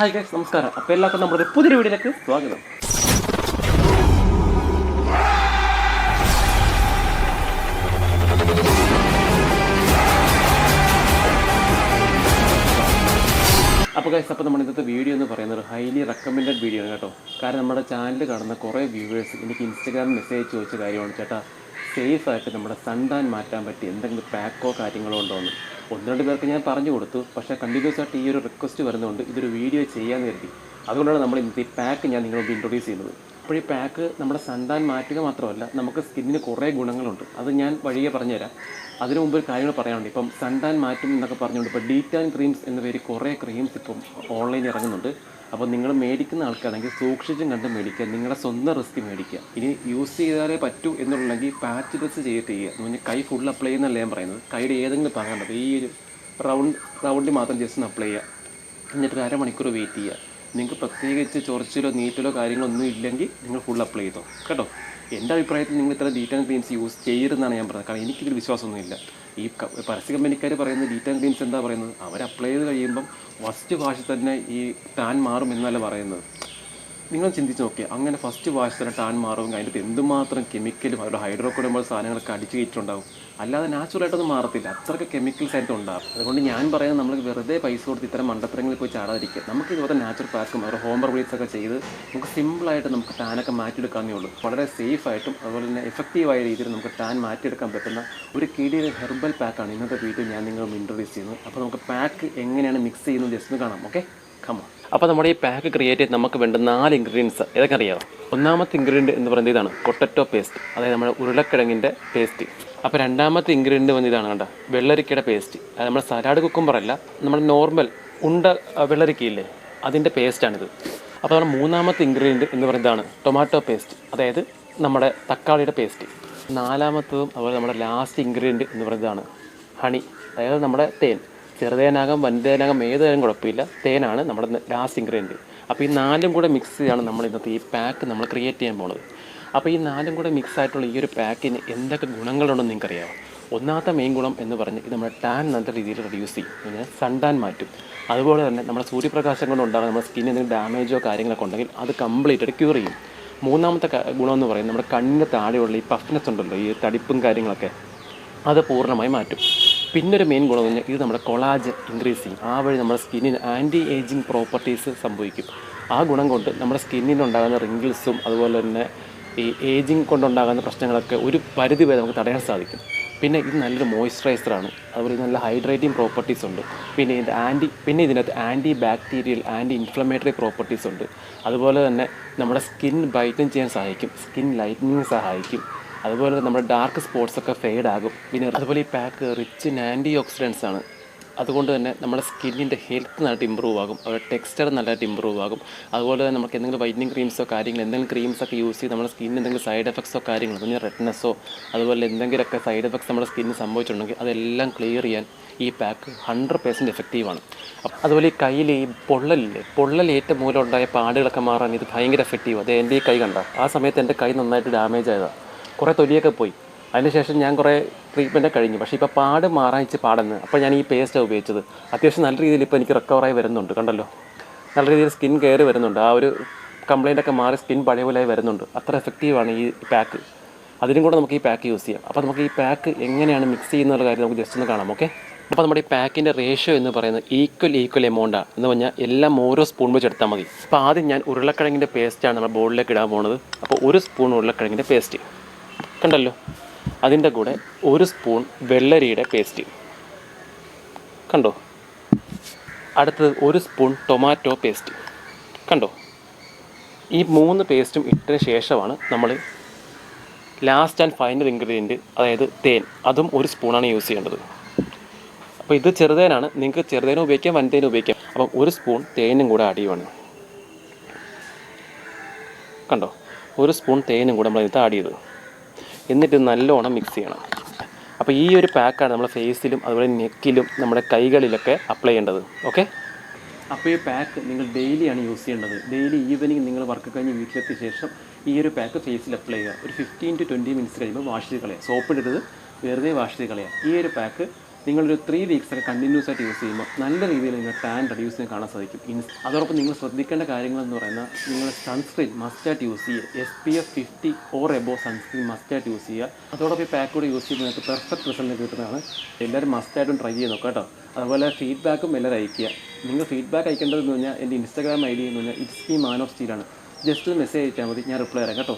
Hi guys നമസ്കാരം. അപ്പോൾ എല്ലാവർക്കും നമ്മുടെ ഒരു പുതിയ വീഡിയോയിലേക്ക് സ്വാഗതം. അപ്പോൾ ഗൈസ് അപ്പോൾ നമ്മുടെ ഇന്നത്തെ വീഡിയോ എന്ന് പറയുന്നത് ഒരു ഹൈലി റെക്കമെൻഡഡ് വീഡിയോ ആണ് കേട്ടോ. കാരണം നമ്മുടെ ചാനൽ കാണുന്ന കുറേ വ്യൂവേഴ്സ് എനിക്ക് ഇൻസ്റ്റാഗ്രാം മെസ്സേജ് ചോദിച്ച കാര്യമാണ് ചേട്ടാ സേഫായിട്ട് നമ്മുടെ സൺടാൻ മാറ്റാൻ പറ്റിയ എന്തെങ്കിലും പാക്കോ കാര്യങ്ങളോ ഉണ്ടോ എന്ന്? ഒന്ന് രണ്ട് പേർക്ക് ഞാൻ പറഞ്ഞു കൊടുത്തു. പക്ഷേ കണ്ടിന്യൂസ് ആയിട്ട് ഈ ഒരു റിക്വസ്റ്റ് വരുന്നതുകൊണ്ട് ഇതൊരു വീഡിയോ ചെയ്യാൻ കരുതി. അതുകൊണ്ടാണ് നമ്മൾ ഇന്നത്തെ പാക്ക് ഞാൻ നിങ്ങളോട് ഇൻട്രൊഡ്യൂസ് ചെയ്യുന്നത്. അപ്പോൾ ഈ പാക്ക് നമ്മുടെ സന്താൻ മാറ്റുക മാത്രമല്ല നമുക്ക് സ്കിന്നിന് കുറേ ഗുണങ്ങളുണ്ട്. അത് ഞാൻ വഴിയെ പറഞ്ഞുതരാം. അതിനു മുമ്പ് കാര്യങ്ങൾ പറയാനുണ്ട്. ഇപ്പം സൺടാൻ മാറ്റും എന്നൊക്കെ പറഞ്ഞുകൊണ്ട് ഇപ്പോൾ ഡീറ്റാൻ ക്രീംസ് എന്ന പേര് കുറേ ക്രീംസ് ഇപ്പം ഓൺലൈനിൽ ഇറങ്ങുന്നുണ്ട്. അപ്പോൾ നിങ്ങൾ മേടിക്കുന്ന ആൾക്കാണെങ്കിൽ സൂക്ഷിച്ചും കണ്ട് മേടിക്കുക. നിങ്ങളുടെ സ്വന്തം റിസ്ക് മേടിക്കുക. ഇനി യൂസ് ചെയ്താലേ പറ്റൂ എന്നുള്ളെങ്കിൽ പാച്ച് ഡ്രസ് ചെയ്തിട്ട് ചെയ്യുക. എന്ന് പറഞ്ഞാൽ കൈ ഫുൾ അപ്ലൈ ചെയ്യുന്നല്ല ഞാൻ പറയുന്നത്. കൈയുടെ ഏതെങ്കിലും ഭാഗം ഈ ഒരു റൗണ്ട് റൗണ്ടിൽ മാത്രം ജസ്റ്റ് ഒന്ന് അപ്ലൈ ചെയ്യുക. എന്നിട്ട് അരമണിക്കൂർ വെയിറ്റ് ചെയ്യുക. നിങ്ങൾക്ക് പ്രത്യേകിച്ച് ചൊറിച്ചിലോ നീറ്റലോ കാര്യങ്ങളൊന്നും ഇല്ലെങ്കിൽ നിങ്ങൾ ഫുൾ അപ്ലൈ ചെയ്തോ. കേട്ടോ? എന്റെ അഭിപ്രായത്തിൽ നിങ്ങൾ ഇത്ര ഡീറ്റൻ ക്രീംസ് യൂസ് ചെയ്യരുതെന്നാണ് ഞാൻ പറയുന്നത് കാരണം എനിക്കിതിൽ വിശ്വാസമൊന്നുമില്ല ഈ പരസ്യ കമ്പനിക്കാർ പറയുന്ന ഡീറ്റൻ ക്രീംസ് എന്താ പറയുന്നത്? അവർ അപ്ലൈ ചെയ്ത് കഴിയുമ്പം ഫസ്റ്റ് വാഷിൽ തന്നെ ഈ ടാൻ മാറും എന്നല്ല പറയുന്നത്. നിങ്ങൾ ചിന്തിച്ച് നോക്കിയാൽ അങ്ങനെ ഫസ്റ്റ് വാഷ് തന്നെ ടാൻ മാറും അതിന്റെ എന്തുമാത്രം കെമിക്കലും അവരുടെ ഹൈഡ്രോക്കോഡുമ്പോൾ സാധനങ്ങളൊക്കെ അടിച്ചു കയറ്റിട്ടുണ്ടാവും അല്ലാതെ നാച്ചുറലായിട്ടൊന്നും മാറത്തില്ല. അത്രയ്ക്ക് കെമിക്കൽസ് ആയിട്ട് ഉണ്ടാകും അതുകൊണ്ട് ഞാൻ പറയുന്നത് നമ്മൾ വെറുതെ പൈസ കൊടുത്ത് ഇത്തരം മണ്ടത്തരങ്ങളിൽ പോയി ചാടാതിരിക്കുക. നമുക്ക് ഇതുപോലെ നാച്ചുറൽ പാക്കും അവരുടെ ഹോം റെമഡീസ് ഒക്കെ ചെയ്ത് നമുക്ക് സിമ്പിളായിട്ട് നമുക്ക് ടാനൊക്കെ മാറ്റിയെടുക്കാവുന്നേ ഉള്ളൂ. വളരെ സേഫ് ആയിട്ടും അതുപോലെ തന്നെ എഫക്റ്റീവായ രീതിയിൽ നമുക്ക് ടാൻ മാറ്റിയെടുക്കാൻ പറ്റുന്ന ഒരു കിടിയ ഹെർബൽ പാക്കാണ് ഇന്നത്തെ വീഡിയോ ഞാൻ നിങ്ങൾ ഇൻട്രൊഡ്യൂസ് ചെയ്യുന്നത്. അപ്പോൾ നമുക്ക് പാക്ക് എങ്ങനെയാണ് മിക്സ് ചെയ്യുന്നത്? ജസ്റ്റ് കാണാം ഓക്കെ കമോ അപ്പോൾ നമ്മുടെ ഈ പാക്ക് ക്രിയേറ്റ് ചെയ്ത് നമുക്ക് വേണ്ട നാല് ഇൻഗ്രീഡിയൻസ് ഏതൊക്കെ അറിയാമോ ഒന്നാമത്തെ ഇൻഗ്രീഡിയന്റ് എന്ന് പറയുന്നത് ഇതാണ് പൊട്ടറ്റോ പേസ്റ്റ് അതായത് നമ്മുടെ ഉരുളക്കിഴങ്ങിന്റെ പേസ്റ്റ് അപ്പോൾ രണ്ടാമത്തെ ഇൻഗ്രീഡിയന്റ് വന്ന് ഇതാണ് കണ്ട? വെള്ളരിക്കയുടെ പേസ്റ്റ് അത് നമ്മുടെ സലാഡ് കുക്കുമ്പറല്ല നമ്മുടെ നോർമൽ ഉണ്ട വെള്ളരിക്കയില്ലേ അതിന്റെ പേസ്റ്റാണിത് അപ്പോൾ നമ്മുടെ മൂന്നാമത്തെ ഇൻഗ്രീഡിയന്റ് എന്ന് പറയുന്നതാണ് ടൊമാറ്റോ പേസ്റ്റ് അതായത് നമ്മുടെ തക്കാളിയുടെ പേസ്റ്റ് നാലാമത്തതും അതുപോലെ നമ്മുടെ ലാസ്റ്റ് ഇൻഗ്രീഡിയന്റ് എന്ന് പറയുന്നതാണ് ഹണി അതായത് നമ്മുടെ തേൻ. ചെറുതേനാകാം വൻതേനാകാം ഏതായാലും കുഴപ്പമില്ല. തേനാണ് നമ്മുടെ ലാസ്റ്റ് ഇൻഗ്രീഡിയന്റ് അപ്പോൾ ഈ നാലും കൂടെ മിക്സ് ചെയ്താണ് നമ്മൾ ഇന്നത്തെ ഈ പാക്ക് നമ്മൾ ക്രിയേറ്റ് ചെയ്യാൻ പോണത്. അപ്പോൾ ഈ നാലും കൂടെ മിക്സ് ആയിട്ടുള്ള ഈ ഒരു പാക്കിന് എന്തൊക്കെ ഗുണങ്ങളുണ്ടെന്ന് നിങ്ങൾക്കറിയാമോ ഒന്നാമത്തെ മെയിൻ ഗുണം എന്ന് പറഞ്ഞ് ഇത് നമ്മുടെ ടാൻ നല്ല രീതിയിൽ റെഡ്യൂസ് ചെയ്യും. പിന്നെ സൺടാൻ മാറ്റും. അതുപോലെ തന്നെ നമ്മുടെ സൂര്യപ്രകാശം കൊണ്ട് ഉണ്ടാകുന്ന നമ്മുടെ സ്കിന്നിന് എന്തെങ്കിലും ഡാമേജോ കാര്യങ്ങളൊക്കെ ഉണ്ടെങ്കിൽ അത് കംപ്ലീറ്റ് ആയിട്ട് ക്യൂർ ചെയ്യും. മൂന്നാമത്തെ ഗുണം എന്ന് പറയുന്നത് നമ്മുടെ കണ്ണിന്റെ താഴെയുള്ള ഈ പഫ്നെസ് ഉണ്ടല്ലോ ഈ തടിപ്പും കാര്യങ്ങളൊക്കെ അത് പൂർണമായി മാറ്റും. പിന്നെ ഒരു മെയിൻ ഗുണം എന്ന് പറഞ്ഞാൽ ഇത് നമ്മുടെ കൊളാജൻ ഇൻക്രീസ് ചെയ്യും. ആ വഴി നമ്മുടെ സ്കിന്നിന് ആന്റി ഏജിങ് പ്രോപ്പർട്ടീസ് സംഭവിക്കും. ആ ഗുണം കൊണ്ട് നമ്മുടെ സ്കിന്നിനുണ്ടാകുന്ന റിങ്കിൾസും അതുപോലെ തന്നെ ഈ ഏജിങ് കൊണ്ടുണ്ടാകുന്ന പ്രശ്നങ്ങളൊക്കെ ഒരു പരിധി വരെ നമുക്ക് തടയാൻ സാധിക്കും. പിന്നെ ഇത് നല്ലൊരു മോയ്സ്ചറൈസറാണ് അതുപോലെ നല്ല ഹൈഡ്രേറ്റിംഗ് പ്രോപ്പർട്ടീസ് ഉണ്ട്. പിന്നെ ഇത് ആന്റി പിന്നെ ഇതിനകത്ത് anti bacterial anti inflammatory properties ഉണ്ട്. അതുപോലെ തന്നെ നമ്മുടെ സ്കിൻ ബ്രൈറ്റൻ ചെയ്യാൻ സഹായിക്കും. സ്കിൻ ലൈറ്റനിങ് സഹായിക്കും. അതുപോലെ നമ്മുടെ ഡാർക്ക് സ്പോട്ട്സ് ഒക്കെ ഫെയ്ഡ് ആകും. പിന്നെ അതുപോലെ ഈ pack rich in antioxidants ആണ്. അതുകൊണ്ട് തന്നെ നമ്മുടെ സ്കിന്നിന്റെ ഹെൽത്ത് നന്നായിട്ട് ഇമ്പ്രൂവ് ആകും. അവരുടെ ടെക്സ്ചർ നല്ലതായിട്ട് ഇമ്പ്രൂവ് ആകും. അതുപോലെ തന്നെ നമുക്ക് എന്തെങ്കിലും വൈറ്റനിങ് ക്രീംസോ കാര്യങ്ങൾ എന്തെങ്കിലും ക്രീംസ് ഒക്കെ യൂസ് ചെയ്ത് നമ്മുടെ സ്കിന്നിന് എന്തെങ്കിലും സൈഡ് എഫക്ട്സോ കാര്യങ്ങളോ അല്ലെങ്കിൽ റെഡ്നെസ്സോ അതുപോലെ എന്തെങ്കിലുമൊക്കെ സൈഡ് എഫക്ട്സ് നമ്മുടെ സ്കിന്നിന് സംഭവിച്ചിട്ടുണ്ടെങ്കിൽ അതെല്ലാം ക്ലിയർ ചെയ്യാൻ ഈ പാക്ക് ഹൺഡ്രഡ് പേഴ്സന്റ് എഫക്റ്റീവാണ് അതുപോലെ ഈ കയ്യിൽ ഈ പൊള്ളലില്ലേ? പൊള്ളലേറ്റ മൂലം ഉണ്ടായ പാടുകളൊക്കെ മാറാൻ ഇത് ഭയങ്കര എഫക്റ്റീവ് അത് എന്റെ ഈ കൈ കണ്ട ആ സമയത്ത് എന്റെ കൈ നന്നായിട്ട് ഡാമേജ് ആയതാണ് കുറേ തൊലിയൊക്കെ പോയി. അതിനുശേഷം ഞാൻ കുറേ ട്രീറ്റ്മെന്റൊക്കെ കഴിഞ്ഞു. പക്ഷേ ഇപ്പോൾ പാട് മാറാൻ ഇച്ചിരി പാടെന്ന്. അപ്പോൾ ഞാൻ ഈ പേസ്റ്റാണ് ഉപയോഗിച്ചത്. അത്യാവശ്യം നല്ല രീതിയിൽ ഇപ്പോൾ എനിക്ക് റിക്കവറായി വരുന്നുണ്ട്. കണ്ടല്ലോ? നല്ല രീതിയിൽ സ്കിൻ കെയർ വരുന്നുണ്ട്. ആ ഒരു കംപ്ലൈന്റ് ഒക്കെ മാറി സ്കിൻ പഴയ പോലെ വരുന്നുണ്ട്. അത്ര എഫക്റ്റീവാണ് ഈ പാക്ക് അതിനും കൂടെ നമുക്ക് ഈ പാക്ക് യൂസ് ചെയ്യാം. അപ്പോൾ നമുക്ക് ഈ പാക്ക് എങ്ങനെയാണ് മിക്സ് ചെയ്യുന്നുള്ള കാര്യം നമുക്ക് ജസ്റ്റ് ഒന്ന് കാണാം ഓക്കെ അപ്പോൾ നമ്മുടെ ഈ പാക്കിന്റെ റേഷ്യോ എന്ന് പറയുന്നത് ഈക്വൽ ഈക്വൽ എമൗണ്ടാണ് എന്ന് പറഞ്ഞാൽ എല്ലാം ഓരോ സ്പൂൺ വെച്ച് എടുത്താൽ മതി. അപ്പോൾ ആദ്യം ഞാൻ ഉരുളക്കിഴങ്ങിന്റെ പേസ്റ്റാണ് നമ്മുടെ ബോളിലേക്ക് ഇടാൻ പോകുന്നത് അപ്പോൾ ഒരു സ്പൂൺ ഉരുളക്കിഴങ്ങിന്റെ പേസ്റ്റ് കണ്ടല്ലോ? അതിന്റെ കൂടെ ഒരു സ്പൂൺ വെള്ളരിയുടെ പേസ്റ്റ്. കണ്ടോ? അടുത്തത് ഒരു സ്പൂൺ ടൊമാറ്റോ പേസ്റ്റ്. കണ്ടോ? ഈ മൂന്ന് പേസ്റ്റും ഇട്ടതിന് ശേഷമാണ് നമ്മൾ ലാസ്റ്റ് ആൻഡ് ഫൈനൽ ഇൻഗ്രീഡിയന്റ് അതായത് തേൻ. അതും ഒരു സ്പൂണാണ് യൂസ് ചെയ്യേണ്ടത്. അപ്പോൾ ഇത് ചെറുതേനാണ്. നിങ്ങൾക്ക് ചെറുതേനും ഉപയോഗിക്കാം വൻതേനും ഉപയോഗിക്കാം. അപ്പം ഒരു സ്പൂൺ തേനും കൂടെ ആഡ് ചെയ്യുവാണ്. കണ്ടോ? ഒരു സ്പൂൺ തേനും കൂടെ നമ്മൾ ഇത് ആഡ് ചെയ്തു. എന്നിട്ട് നല്ലോണം മിക്സ് ചെയ്യണം. അപ്പോൾ ഈ ഒരു പാക്കാണ് നമ്മൾ ഫേസിലും അതുപോലെ നെക്കിലും നമ്മുടെ കൈകളിലൊക്കെ അപ്ലൈ ചെയ്യേണ്ടത്. ഓക്കെ അപ്പോൾ ഈ പാക്ക് നിങ്ങൾ ഡെയിലിയാണ് യൂസ് ചെയ്യേണ്ടത്. ഡെയിലി ഈവനിങ് നിങ്ങൾ വർക്ക് കഴിഞ്ഞ് വീട്ടിലെത്തിയ ശേഷം ഈ ഒരു പാക്ക് ഫേസിൽ അപ്ലൈ ചെയ്യുക. ഒരു ഫിഫ്റ്റീൻ ടു ട്വന്റി മിനിറ്റ്സ് കഴിയുമ്പോൾ വാഷ് ചെയ്ത് കളയുക. സോപ്പിടരുത് വെറുതെ വാഷ് ചെയ്ത് കളയുക. ഈ ഒരു പാക്ക് നിങ്ങളൊരു ത്രീ വീക്സ് ഒക്കെ കണ്ടിന്യൂസ് ആയിട്ട് യൂസ് ചെയ്യുമ്പോൾ നല്ല രീതിയിൽ നിങ്ങൾ ടാൻ റെഡ്യൂസ് ചെയ്യാൻ കാണാൻ സാധിക്കും. ഇൻസ് അതോടൊപ്പം നിങ്ങൾ ശ്രദ്ധിക്കേണ്ട കാര്യങ്ങളെന്ന് പറയുന്നത് നിങ്ങൾ സൺസ്ക്രീൻ മസ്റ്റായിട്ട് യൂസ് ചെയ്യുക. S P F fifty or above sunscreen മസ്റ്റായിട്ട് യൂസ് ചെയ്യുക. അതോടൊപ്പം ഈ പാക്ക് കൂടി യൂസ് ചെയ്യുമ്പോൾ നിങ്ങൾക്ക് പെർഫെക്റ്റ് റിസൾട്ട് കിട്ടുന്നതാണ്. എല്ലാവരും മസ്റ്റായിട്ടും ട്രൈ ചെയ്ത് നോക്കാം കേട്ടോ. അതുപോലെ ഫീഡ്ബാക്കും എല്ലാവരും അയക്കുക നിങ്ങൾ ഫീഡ്ബാക്ക് അയക്കേണ്ടതെന്ന് പറഞ്ഞാൽ എന്റെ ഇൻസ്റ്റാഗ്രാം ഐ ഡി എന്ന് പറഞ്ഞാൽ ഇറ്റ്സ് ഈ മാൻ ഓഫ് സ്റ്റീലാണ് ജസ്റ്റ് മെസ്സേജ് അയച്ചാൽ മതി ഞാൻ റിപ്ലൈ തരാം കേട്ടോ.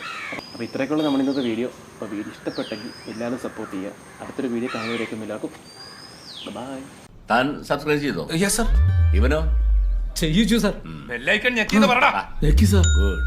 അപ്പോൾ ഇത്രയൊക്കെയുള്ള നമ്മുടെ ഇന്നത്തെ വീഡിയോ അപ്പോൾ വീഡിയോ ഇഷ്ടപ്പെട്ടെങ്കിൽ എല്ലാവരും സപ്പോർട്ട് ചെയ്യുക. അടുത്തൊരു വീഡിയോ കാണുന്നവരേക്കും എല്ലാവർക്കും ബൈ താൻ സബ്സ്ക്രൈബ് ചെയ്തോ? യെസ് സർ ഇവനോ? ചെയ്യിച്ചു സർ ബെല്ലൈക്കൺ ഞെക്കിന്ന് പറടാ. ഞെക്കി സാർ ഗുഡ്